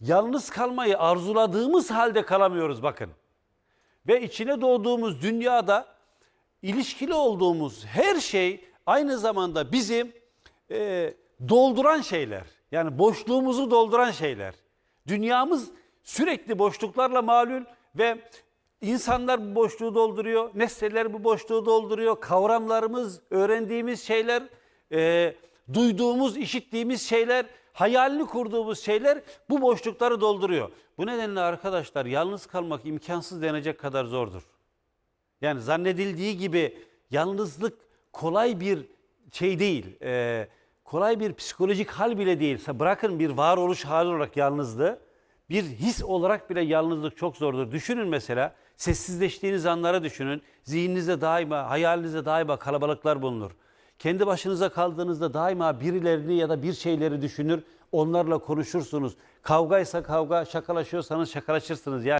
yalnız kalmayı arzuladığımız halde kalamıyoruz bakın. Ve içine doğduğumuz dünyada ilişkili olduğumuz her şey aynı zamanda bizi e, dolduran şeyler. Yani boşluğumuzu dolduran şeyler. Dünyamız sürekli boşluklarla malul ve insanlar bu boşluğu dolduruyor, nesneler bu boşluğu dolduruyor, kavramlarımız, öğrendiğimiz şeyler, e, duyduğumuz, işittiğimiz şeyler, hayalini kurduğumuz şeyler bu boşlukları dolduruyor. Bu nedenle arkadaşlar yalnız kalmak imkansız denecek kadar zordur. Yani zannedildiği gibi yalnızlık kolay bir şey değil. Ee, kolay bir psikolojik hal bile değil. Bırakın bir varoluş hali olarak yalnızlığı. Bir his olarak bile yalnızlık çok zordur. Düşünün mesela sessizleştiğiniz anları düşünün. Zihninizde daima, hayalinizde daima kalabalıklar bulunur. Kendi başınıza kaldığınızda daima birilerini ya da bir şeyleri düşünür. Onlarla konuşursunuz. Kavgaysa kavga, şakalaşıyorsanız şakalaşırsınız. Yani